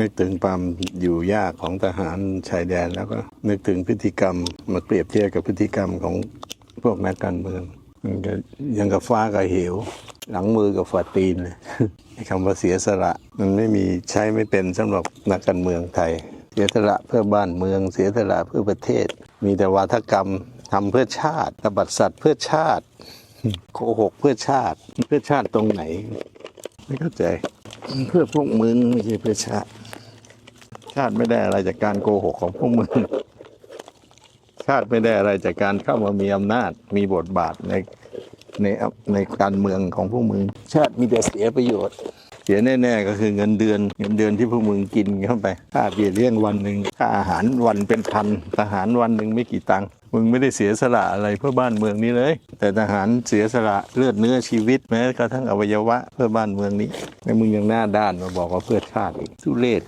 นึกถึงความอยู่ยากของทหารชายแดนแล้วก็นึกถึงพฤติกรรมมาเปรียบเทียบกับพฤติกรรมของพวกนักการเมืองมันก็ยังกับฟ้ากับเหว หลังมือกับฝ่าตีนเลยคำว่าเสียสละมันไม่มีใช้ไม่เป็นสำหรับนักการเมืองไทย เสียสละเพื่อบ้านเมือง เสียสละเพื่อประเทศ มีแต่วาทกรรมทำเพื่อชาติตบัดสัตว์เพื่อชาติโกหกเพื่อชาติ เพื่อชาติตรงไหน ไม่เข้าใจ เพื่อพวกมึงไม่ใช่เพื่อชาติ ชาติไม่ได้อะไรจากการโกหกของพวกมึง ชาติไม่ได้อะไรจากการเข้ามามีอำนาจ มีบทบาทในในในการเมืองของพวกมึง ชาติมีแต่เสียประโยชน์ เสียแน่ๆก็คือเงินเดือน เงินเดือนที่พวกมึงกินเข้าไป ค่าเบี้ยเลี้ยงวันหนึ่งค่าอาหารวันเป็นพันทหารวันหนึ่งไม่กี่ตังค์มึงไม่ได้เสียสละอะไรเพื่อบ้านเมืองนี้เลย แต่ทหารเสียสละเลือดเนื้อชีวิตแม้กระทั่งอวัยวะเพื่อบ้านเมืองนี้ แล้วมึงยังหน้าด้านมาบอกว่าเพื่อชาติอีกทุเรศ